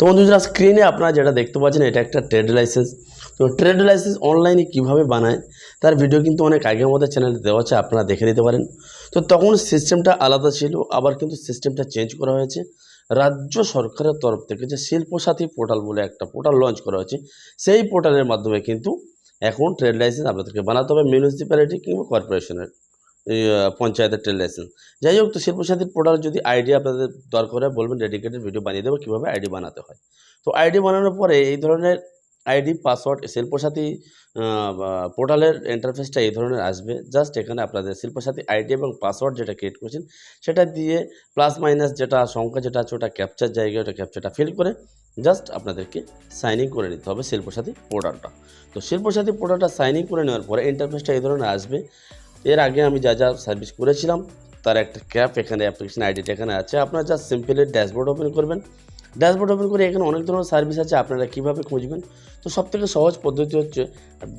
তো বন্ধুরা স্ক্রিনে আপনারা যেটা দেখতে পাচ্ছেন, এটা একটা ট্রেড লাইসেন্স তো ট্রেড লাইসেন্স অনলাইনে কীভাবে বানায়, তার ভিডিও কিন্তু অনেক আগে আমাদের চ্যানেলে দেওয়া আছে, আপনারা দেখে নিতে পারেন। তো তখন সিস্টেমটা আলাদা ছিল, আবার কিন্তু সিস্টেমটা চেঞ্জ করা হয়েছে। রাজ্য সরকারের তরফ থেকে যে শিল্পসাথী পোর্টাল বলে একটা পোর্টাল লঞ্চ করা হয়েছে, সেই পোর্টালের মাধ্যমে কিন্তু এখন ট্রেড লাইসেন্স আপনাদেরকে বানাতে হবে মিউনিসিপ্যালিটি কিংবা কর্পোরেশনের পঞ্চায়েতের ট্রেড লাইসেন্স। যাই হোক, তো শিল্পসাথীর পোর্টাল যদি আইডি আপনাদের দরকার হয়, বলবেন ডেডিকেটেড ভিডিও বানিয়ে দেবো, কীভাবে আইডি বানাতে হয়। তো আইডি বানানোর পরে এই ধরনের আইডি পাসওয়ার্ড শিল্পসাথী পোর্টালের ইন্টারফেসটা এই ধরনের আসবে। জাস্ট এখানে আপনাদের শিল্পসাথী আইডি এবং পাসওয়ার্ড যেটা ক্রিয়েট করছেন, সেটা দিয়ে প্লাস মাইনাস যেটা সংখ্যা যেটা আছে, ওটা ক্যাপচার জায়গায়, ওটা ক্যাপচারটা ফিল করে জাস্ট আপনাদেরকে সাইন ইন করে নিতে হবে শিল্পসাথী পোর্টালটা তো শিল্পসাথী পোর্টালটা সাইন ইন করে নেওয়ার পরে ইন্টারফেসটা এই ধরনের আসবে। এর আগে আমি যা যা সার্ভিস করেছিলাম, তার একটা ক্যাপ এখানে অ্যাপ্লিকেশন আইডিটা এখানে আছে। আপনারা জাস্ট সিম্পলি ড্যাশবোর্ড ওপেন করবেন। ড্যাশবোর্ড ওপেন করে এখানে অনেক ধরনের সার্ভিস আছে, আপনারা কীভাবে খুঁজবেন? তো সবথেকে সহজ পদ্ধতি হচ্ছে,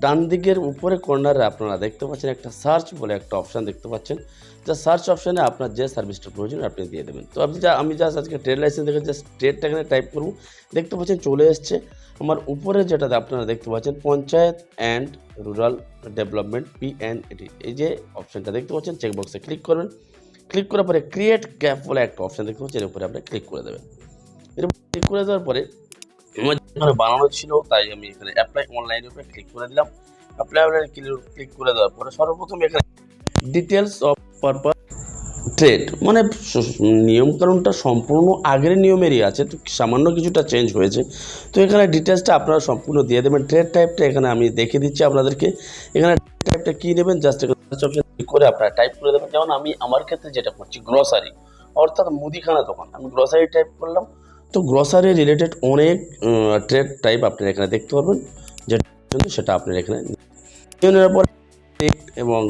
ডান দিকের উপরে কর্নারে আপনারা দেখতে পাচ্ছেন একটা সার্চ বলে একটা অপশান দেখতে পাচ্ছেন। যা সার্চ অপশানে আপনার যে সার্ভিসটা প্রয়োজন, আপনি দিয়ে দেবেন। তো আপনি যা, আমি জাস্ট আজকে ট্রেড লাইসেন্স দেখে জাস্ট ট্রেডটা এখানে টাইপ করব। দেখতে পাচ্ছেন চলে এসছে। আমার উপরে যেটা আপনারা দেখতে পাচ্ছেন, Panchayat and rural development PNAT এই যে অপশানটা দেখতে পাচ্ছেন চেকবক্সে ক্লিক করবেন। ক্লিক করার পরে ক্রিয়েট ক্যাপ বলে একটা অপশান দেখতে পাচ্ছেন, এর উপরে আপনি ক্লিক করে দেবেন। এর উপরে ক্লিক করে দেওয়ার পরে আমার বানানো ছিল, তাই আমি এখানে অ্যাপ্লাই অনলাইনের উপরে ক্লিক করে দিলাম। অ্যাপ্লাই অনলাইনে ক্লিক করে দেওয়ার পরে সর্বপ্রথম এখানে ডিটেলস অফ পারপাস ট্রেড মানে নিয়মকানুনটা সম্পূর্ণ আগের নিয়মেরই আছে, তো সামান্য কিছুটা চেঞ্জ হয়েছে। তো এখানে ডিটেলসটা আপনারা সম্পূর্ণ দিয়ে দেবেন। ট্রেড টাইপটা এখানে আমি দেখে দিচ্ছি আপনাদেরকে। এখানে টাইপটা কী নেবেন? জাস্ট অপশন করে আপনারা টাইপ করে দেবেন। যেমন আমি আমার ক্ষেত্রে যেটা করছি গ্রসারি অর্থাৎ মুদিখানা দোকান। আমি গ্রসারি টাইপ করলাম। তো গ্রসারি রিলেটেড অনেক ট্রেড টাইপ আপনারা এখানে দেখতে পারবেন। যেটা সেটা আপনারা এখানে নেওয়ার পরে, এবং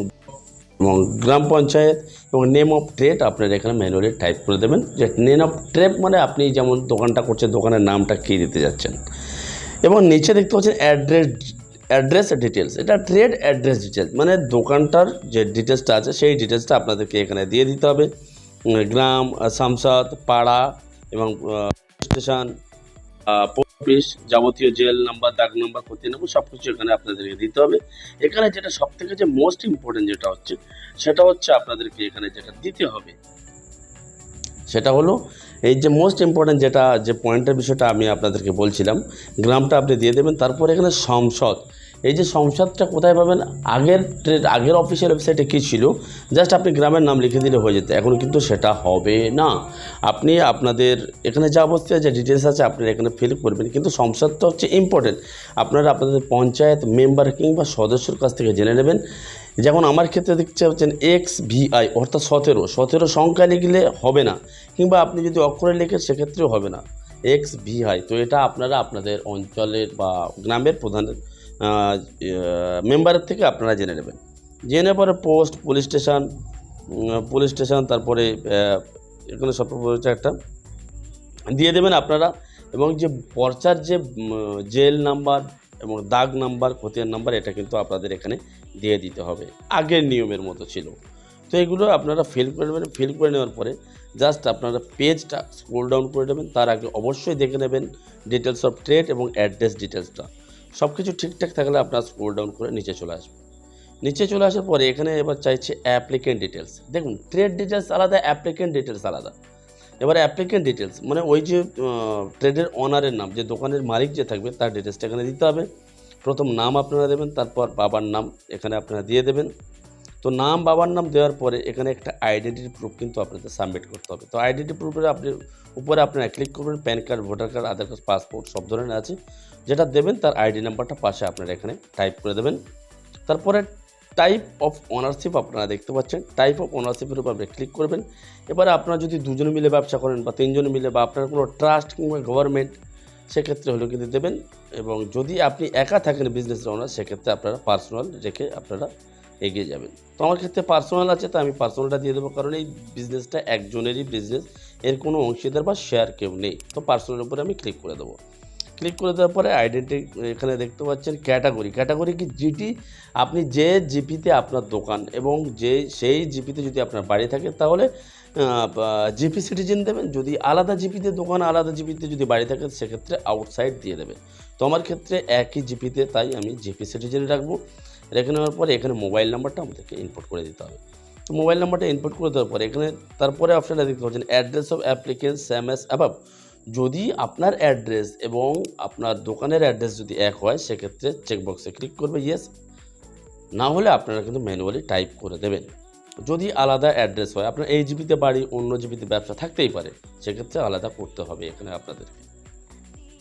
এবং গ্রাম পঞ্চায়েত এবং নেম অফ ট্রেড আপনারা এখানে ম্যানুয়ালি টাইপ করে দেবেন। যে নেম অফ ট্রেড মানে আপনি যেমন দোকানটা করছেন, দোকানের নামটা কী দিতে যাচ্ছেন। এবং নিচে দেখতে পাচ্ছেন অ্যাড্রেস অ্যাড্রেস ডিটেলস এটা ট্রেড অ্যাড্রেস ডিটেলস মানে দোকানটার যে ডিটেলসটা আছে, সেই ডিটেলসটা আপনাদেরকে এখানে দিয়ে দিতে হবে। গ্রাম সামসাদ, পাড়া এবং স্টেশন অফিস যাবতীয় জেল নাম্বার, দাগ নাম্বার, ক্ষতি নাম্বার সব কিছু এখানে আপনাদেরকে দিতে হবে। এখানে যেটা সব থেকে যে মোস্ট ইম্পর্টেন্ট যেটা হচ্ছে, সেটা হচ্ছে আপনাদেরকে এখানে যেটা দিতে হবে। সেটা হলো, এই যে মোস্ট ইম্পর্ট্যান্ট যেটা, যে পয়েন্টের বিষয়টা আমি আপনাদেরকে বলছিলাম, গ্রামটা আপনি দিয়ে দেবেন, তারপর এখানে সংসদ। এই যে সংসদটা কোথায় পাবেন? আগের ট্রেড, আগের অফিসিয়াল ওয়েবসাইটে কী ছিল? জাস্ট আপনি গ্রামের নাম লিখে দিলে হয়ে যেত। এখন কিন্তু সেটা হবে না। আপনি আপনাদের এখানে যা অবস্থায় যে ডিটেলস আছে আপনি এখানে ফিল করবেন। কিন্তু সংসদটা হচ্ছে ইম্পর্টেন্ট আপনারা আপনাদের পঞ্চায়েত মেম্বার কিংবা সদস্যর কাছ থেকে জেনে নেবেন। যেমন আমার ক্ষেত্রে দেখতে পাচ্ছেন এক্স ভিআই অর্থাৎ সতেরো। সতেরো সংখ্যা লিখলে হবে না। কিংবা আপনি যদি অক্ষরে লিখেন, সেক্ষেত্রেও হবে না। এক্স ভিআই তো এটা আপনারা আপনাদের অঞ্চলের বা গ্রামের প্রধানের মেম্বারের থেকে আপনারা জেনে নেবেন। জেনে পরে post police station police station তারপরে এখানে সব একটা। দিয়ে দেবেন আপনারা। এবং যে পর্চার যে জেল নাম্বার এবং দাগ নাম্বার খতিয়ান নাম্বার এটা কিন্তু আপনাদের এখানে দিয়ে দিতে হবে। আগের নিয়মের মতো ছিল। তো এগুলো আপনারা ফিল করে নেবেন। ফিল করে নেওয়ার পরে জাস্ট আপনারা পেজটা স্ক্রোল ডাউন করে নেবেন। তার আগে অবশ্যই দেখে নেবেন ডিটেলস অফ ট্রেড এবং অ্যাড্রেস ডিটেলসটা সব কিছু ঠিকঠাক থাকলে আপনার স্ক্রোল ডাউন করে নিচে চলে আসবে। নিচে চলে আসার পরে এখানে এবার চাইছে অ্যাপ্লিকেন্ট ডিটেলস দেখুন ট্রেড ডিটেলস আলাদা অ্যাপ্লিকেন্ট ডিটেলস আলাদা। এবার অ্যাপ্লিকেন্ট ডিটেলস মানে ওই যে ট্রেডের অনারের নাম, যে দোকানের মালিক যে থাকবে, তার ডিটেলসটা এখানে দিতে হবে। প্রথম নাম আপনারা দেবেন, তারপর বাবার নাম এখানে আপনারা দিয়ে দেবেন। তো নাম, বাবার নাম দেওয়ার পরে এখানে একটা আইডেন্টিটি প্রুফ কিন্তু আপনাকে সাবমিট করতে হবে। তো আইডেন্টি প্রুফের আপনি, উপরে আপনারা ক্লিক করবেন PAN card voter card Aadhaar card passport সব ধরনের আছে। যেটা দেবেন তার আইডি নাম্বারটা পাশে আপনারা এখানে টাইপ করে দেবেন। তারপরে টাইপ অফ ওনারশিপ আপনারা দেখতে পাচ্ছেন। টাইপ অফ ওনারশিপের উপর আপনি ক্লিক করবেন। এবারে আপনারা যদি দুজন মিলে ব্যবসা করেন বা তিনজন মিলে বা আপনার কোনো ট্রাস্ট কিংবা গভর্নমেন্ট সেক্ষেত্রে হলেও কিন্তু দেবেন। এবং যদি আপনি একা থাকেন বিজনেস ওনার সেক্ষেত্রে আপনারা পার্সোনাল রেখে আপনারা এগিয়ে যাবেন। তো আমার ক্ষেত্রে পার্সোনাল আছে তো আমি পার্সোনালটা দিয়ে দেবো। কারণ এই বিজনেসটা একজনেরই বিজনেস এর কোনো অংশীদার বা শেয়ার কেউ নেই। তো পার্সোনালের উপরে আমি ক্লিক করে দেবো। ক্লিক করে দেওয়ার পরে আইডেন্টি এখানে দেখতে পাচ্ছেন ক্যাটাগরি ক্যাটাগরি কি? জিটি আপনি যে জিপিতে আপনার দোকান এবং যে, সেই জিপিতে যদি আপনার বাড়ি থাকে, তাহলে জিপি সিটিজেন দেবেন। যদি আলাদা জিপিতে দোকান, আলাদা জিপিতে যদি বাড়ি থাকে, সেক্ষেত্রে আউটসাইড দিয়ে দেবে তো আমার ক্ষেত্রে একই জিপিতে তাই আমি জিপি সিটিজেন রাখব। রেখে নেওয়ার পরে এখানে মোবাইল নাম্বারটা আমাদেরকে ইনপুট করে দিতে হবে। তো মোবাইল নাম্বারটা ইনপুট করে দেওয়ার পরে এখানে তারপরে অপশানটা দেখতে পাচ্ছেন address of applicant same as above যদি আপনার অ্যাড্রেস এবং আপনার দোকানের অ্যাড্রেস যদি এক হয়, সেক্ষেত্রে চেকবক্সে ক্লিক করবে ইয়েস না হলে আপনারা কিন্তু ম্যানুয়ালি টাইপ করে দেবেন। যদি আলাদা অ্যাড্রেস হয়, আপনার এই জিবিতে বাড়ি, অন্য জিবিতে ব্যবসা থাকতেই পারে, সেক্ষেত্রে আলাদা করতে হবে এখানে আপনাদেরকে।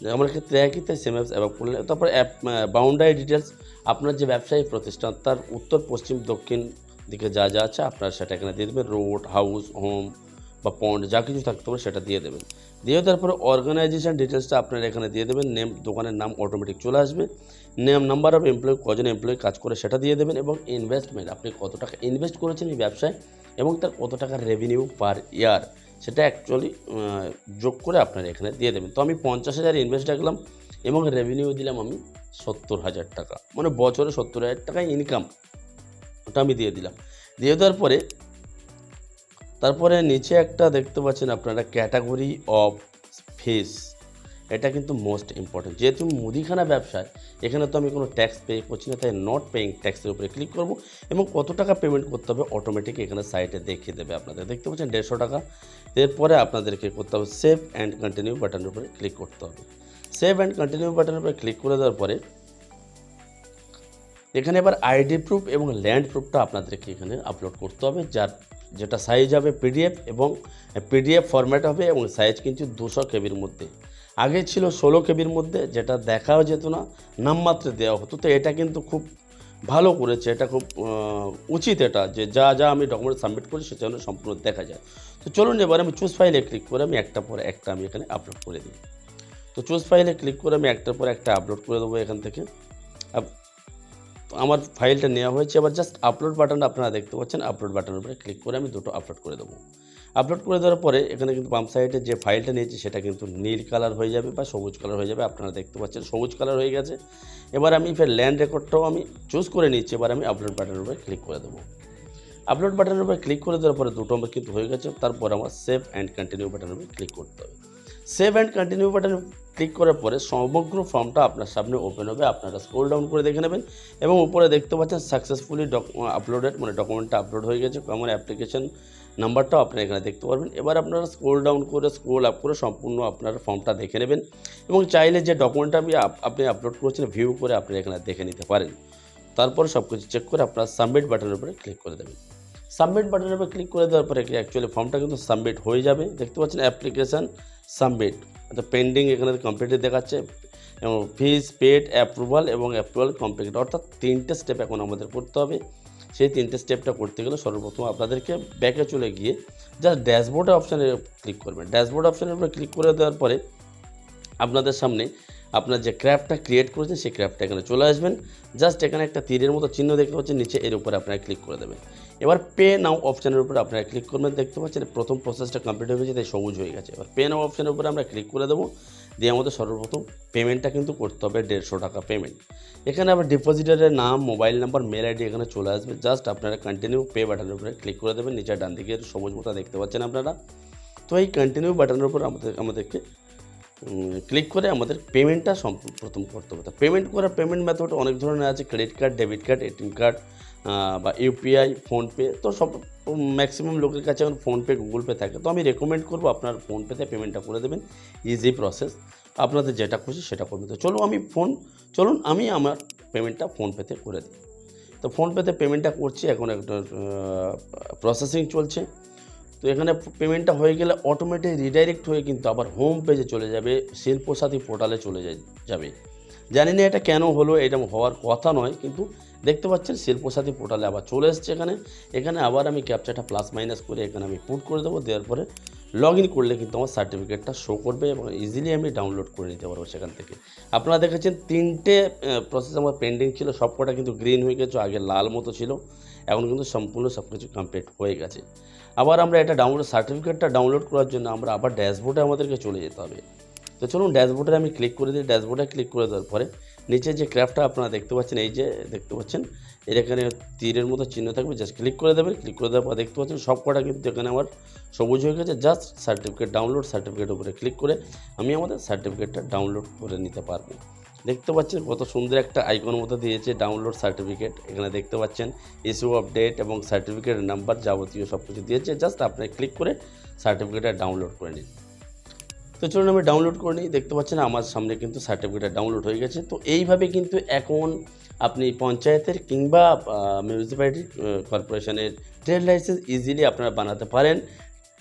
আমার ক্ষেত্রে একই তাই সেম অ্যাপস অ্যাভাব করলে। তারপর অ্যাপ বাউন্ডারি ডিটেলস আপনার যে ব্যবসায়ী প্রতিষ্ঠান, তার উত্তর, পশ্চিম, দক্ষিণ দিকে যা যা আছে, আপনারা সেটা এখানে দিয়ে দেবেন। রোড হাউস হোম বা পন্ড যা কিছু থাকতে পারে সেটা দিয়ে দেবেন। দিয়ে তারপরে অর্গানাইজেশন ডিটেলসটা আপনারা এখানে দিয়ে দেবেন। নেম দোকানের নাম অটোমেটিক চলে আসবে। নেম নাম্বার অফ এমপ্লয় কজন এমপ্লয় কাজ করে সেটা দিয়ে দেবেন এবং ইনভেস্টমেন্ট আপনি কত টাকা ইনভেস্ট করেছেন এই ব্যবসায় এবং তার কত টাকা রেভিনিউ পার ইয়ার সেটা অ্যাকচুয়ালি যোগ করে আপনারা এখানে দিয়ে দেবেন। তো আমি পঞ্চাশ হাজার ইনভেস্ট রাখলাম এবং রেভিনিউ দিলাম আমি সত্তর হাজার টাকা। মানে বছরে সত্তর হাজার টাকা ইনকাম ওটা আমি দিয়ে দিলাম। দিয়ে দেওয়ার পরে, তারপরে নিচে একটা দেখতে পাচ্ছেন আপনারা ক্যাটাগরি অফ ফিস এটা কিন্তু মোস্ট ইম্পর্টেন্ট যেহেতু মুদিখানা ব্যবসায়, এখানে তো আমি কোনো ট্যাক্স পে করছি না, তাই নট পেইং ট্যাক্সের উপরে ক্লিক করব এবং কত টাকা পেমেন্ট করতে হবে অটোমেটিক এখানে সাইটে দেখিয়ে দেবে আপনাদের। দেখতে পাচ্ছেন দেড়শো টাকা। এরপরে আপনাদেরকে করতে হবে সেভ অ্যান্ড কন্টিনিউ বাটনের উপরে ক্লিক করতে হবে। সেভ অ্যান্ড কন্টিনিউ বাটনের উপরে ক্লিক করে দেওয়ার পরে এখানে এবার আইডি প্রুফ এবং ল্যান্ড প্রুফটা আপনাদেরকে এখানে আপলোড করতে হবে, যার যেটা সাইজ হবে পিডিএফ এবং পিডিএফ ফরম্যাট হবে এবং সাইজ কিন্তু দুশো কেবির মধ্যে। আগে ছিল ষোলো কেবির মধ্যে, যেটা দেখাও যেত না, নামমাত্রে দেওয়া হতো। তো এটা কিন্তু খুব ভালো করেছে, এটা খুব উচিত এটা যে যা যা আমি ডকুমেন্ট সাবমিট করি সেটা যেন সম্পূর্ণ দেখা যায়। তো চলুন এবার আমি চুজ ফাইলে ক্লিক করে আমি একটা পরে একটা আমি এখানে আপলোড করে দিই। তো চুজ ফাইলে ক্লিক করে আমি একটার পর একটা আপলোড করে দেবো এখান থেকে। আমার ফাইলটা নেওয়া হয়েছে, এবার জাস্ট আপলোড বাটন আপনারা দেখতে পাচ্ছেন আপলোড বাটনের উপরে ক্লিক করে আমি দুটো আপলোড করে দেবো। আপলোড করে দেওয়ার পরে এখানে কিন্তু বাম সাইডে যে ফাইলটা নিয়েছি সেটা কিন্তু নীল কালার হয়ে যাবে বা সবুজ কালার হয়ে যাবে, আপনারা দেখতে পাচ্ছেন সবুজ কালার হয়ে গেছে। এবার আমি ফের ল্যান্ড রেকর্ডটাও আমি চুজ করে নিচ্ছি এবার আমি আপলোড বাটনের উপরে ক্লিক করে দেবো। আপলোড বাটনের উপরে ক্লিক করে দেওয়ার পরে দুটো আমার কিন্তু হয়ে গেছে, তারপর আমার সেভ অ্যান্ড কন্টিনিউ বাটনের উপরে ক্লিক করতে হবে। সেভ অ্যান্ড কন্টিনিউ বাটনে ক্লিক করার পরে সমগ্র ফর্মটা আপনার সামনে ওপেন হবে, আপনারা স্ক্রোল ডাউন করে দেখে নেবেন এবং উপরে দেখতে পাচ্ছেন সাকসেসফুলি আপলোডেড মানে ডকুমেন্টটা আপলোড হয়ে গেছে আমার অ্যাপ্লিকেশন নাম্বারটাও আপনারা এখানে দেখতে পারবেন। এবার আপনারা স্ক্রোল ডাউন করে স্ক্রোল আপ করে সম্পূর্ণ আপনার ফর্মটা দেখে নেবেন এবং চাইলে যে ডকুমেন্টটা আমি আপ- আপনি আপলোড করেছেন ভিউ করে আপনি এখানে দেখে নিতে পারেন। তারপর সব কিছু চেক করে আপনার সাবমিট বাটনের উপরে ক্লিক করে দেবেন। সাবমিট বাটনের উপরে ক্লিক করে দেওয়ার পরে অ্যাকচুয়ালি ফর্মটা কিন্তু সাবমিট হয়ে যাবে। দেখতে পাচ্ছেন অ্যাপ্লিকেশান সাবমিট অর্থাৎ পেন্ডিং এখানে কমপ্লিটে দেখাচ্ছে। এবং ফিজ পেড অ্যাপ্রুভাল এবং অ্যাপ্রুভাল কমপ্লিট অর্থাৎ তিনটে স্টেপ এখন আমাদের করতে হবে। সেই তিনটে স্টেপটা করতে গেলে সর্বপ্রথম আপনাদেরকে ব্যাকে চলে গিয়ে জাস্ট ড্যাশবোর্ডে অপশানে ক্লিক করবেন। ড্যাশবোর্ড অপশানের উপরে ক্লিক করে দেওয়ার পরে আপনাদের সামনে আপনার যে ক্র্যাপটা ক্রিয়েট করেছেন সেই ক্র্যাপটা এখানে চলে আসবেন। জাস্ট এখানে একটা তীরের মতো চিহ্ন দেখতে পাচ্ছেন, নিচে এর উপরে আপনারা ক্লিক করে দেবেন। এবার পে নাও অপশানের উপরে আপনারা ক্লিক করবেন, দেখতে পাচ্ছেন প্রথম প্রসেসটা কমপ্লিট হয়ে গেছে তাই সবুজ হয়ে গেছে। এবার পে নাও অপশানের উপরে আমরা ক্লিক করে দেবো, দিয়ে আমাদের সর্বপ্রথম পেমেন্টটা কিন্তু করতে হবে, দেড়শো টাকা পেমেন্ট এখানে আবার ডিপোজিটারের নাম মোবাইল নাম্বার মেল আইডি এখানে চলে আসবে। জাস্ট আপনারা কন্টিনিউ পে বাটনের উপরে ক্লিক করে দেবেন নিচে ডান দিকে সবুজ মতো দেখতে পাচ্ছেন আপনারা। তো এই কন্টিনিউ বাটনের উপর আমাদের আমাদেরকে ক্লিক করে আমাদের পেমেন্টটা প্রথম করতে হবে। পেমেন্ট করার পেমেন্ট মেথড অনেক ধরনের আছে credit card debit card ATM card বা ইউপিআই ফোনপে তো সব ম্যাক্সিমাম লোকের কাছে এখন ফোনপে গুগল পে থাকে। তো আমি রেকমেন্ড করব আপনার ফোনপেতে পেমেন্টটা করে দেবেন। ইজি প্রসেস আপনাদের যেটা খুশি সেটা করবেন। তো চলো আমি ফোন চলুন আমি আমার পেমেন্টটা ফোনপেতে করে দিই। তো ফোনপেতে পেমেন্টটা করছি। এখন একটা প্রসেসিং চলছে। তো এখানে পেমেন্টটা হয়ে গেলে অটোমেটিক রিডাইরেক্ট হয়ে কিন্তু আবার হোম পেজে চলে যাবে, শিল্পসাথী পোর্টালে চলে যাবে। জানি না এটা কেন হলো, এটা হওয়ার কথা নয়, কিন্তু দেখতে পাচ্ছেন শিল্পসাথী পোর্টালে আবার চলে এসছে এখানে। এখানে আবার আমি ক্যাপচারটা প্লাস মাইনাস করে এখানে আমি পুট করে দেবো, দেওয়ার পরে লগ ইন করলে কিন্তু আমার সার্টিফিকেটটা শো করবে এবং ইজিলি আমি ডাউনলোড করে নিতে পারব সেখান থেকে। আপনারা দেখেছেন তিনটে প্রসেস আমার পেন্ডিং ছিল সব কটা কিন্তু গ্রিন হয়ে গেছে আগে লাল মতো ছিল, এখন কিন্তু সম্পূর্ণ সব কিছু কমপ্লিট হয়ে গেছে। আবার আমরা এটা ডাউনলোড সার্টিফিকেটটা ডাউনলোড করার জন্য আমরা আবার ড্যাশবোর্ডে আমাদেরকে চলে যেতে হবে। তো চলুন ড্যাশবোর্ডে আমি ক্লিক করে দিই ড্যাশবোর্ডে ক্লিক করে দেওয়ার পরে নিচে যে ক্র্যাফটা আপনারা দেখতে পাচ্ছেন, এই যে দেখতে পাচ্ছেন, এর এখানে তীরের মতো চিহ্ন থাকবে জাস্ট ক্লিক করে দেবেন ক্লিক করে দেওয়ার পর দেখতে পাচ্ছেন সব কটা কিন্তু এখানে আমার সবুজ হয়ে গেছে জাস্ট সার্টিফিকেট ডাউনলোড সার্টিফিকেটের উপরে ক্লিক করে আমি আমাদের সার্টিফিকেটটা ডাউনলোড করে নিতে পারব। দেখতে পাচ্ছেন কত সুন্দর একটা আইকন মতো দিয়েছে ডাউনলোড সার্টিফিকেট এখানে দেখতে পাচ্ছেন ইস্যু আপডেট এবং সার্টিফিকেটের নাম্বার যাবতীয় সব কিছু দিয়েছে। জাস্ট আপনি ক্লিক করে সার্টিফিকেটটা ডাউনলোড করে নিন। তো চলুন আমি ডাউনলোড করে নিই। দেখতে পাচ্ছেন আমার সামনে কিন্তু সার্টিফিকেট ডাউনলোড হয়ে গেছে। তো এইভাবে কিন্তু এখন আপনি পঞ্চায়েতের কিংবা মিউনিসিপ্যালিটি কর্পোরেশনের ট্রেড লাইসেন্স ইজিলি আপনারা বানাতে পারেন।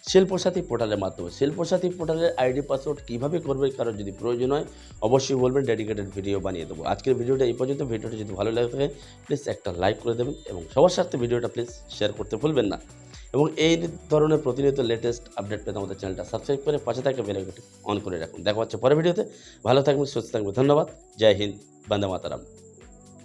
শিল্পসাথী পোর্টালের মাধ্যমে। শিল্পসাথী পোর্টালের আইডি, পাসওয়ার্ড কীভাবে করবে কারও যদি প্রয়োজন হয়, অবশ্যই বলবেন, ডেডিকেটেড ভিডিও বানিয়ে দেবো। আজকের ভিডিওটা এই পর্যন্ত। ভিডিওটা যদি ভালো লাগে থাকে, প্লিজ একটা লাইক করে দেবেন এবং সবার সাথে ভিডিওটা প্লিজ শেয়ার করতে ভুলবেন না। এবং এই ধরনের প্রতিনিয়ত লেটেস্ট আপডেট পেতে আমাদের চ্যানেলটা সাবস্ক্রাইব করে পাশে থাকা বেলাইকনটি অন করে রাখুন। দেখা হচ্ছে পরের ভিডিওতে। ভালো থাকবেন, সুস্থ থাকবেন। ধন্যবাদ। জয় হিন্দ, বন্দে মাতারাম।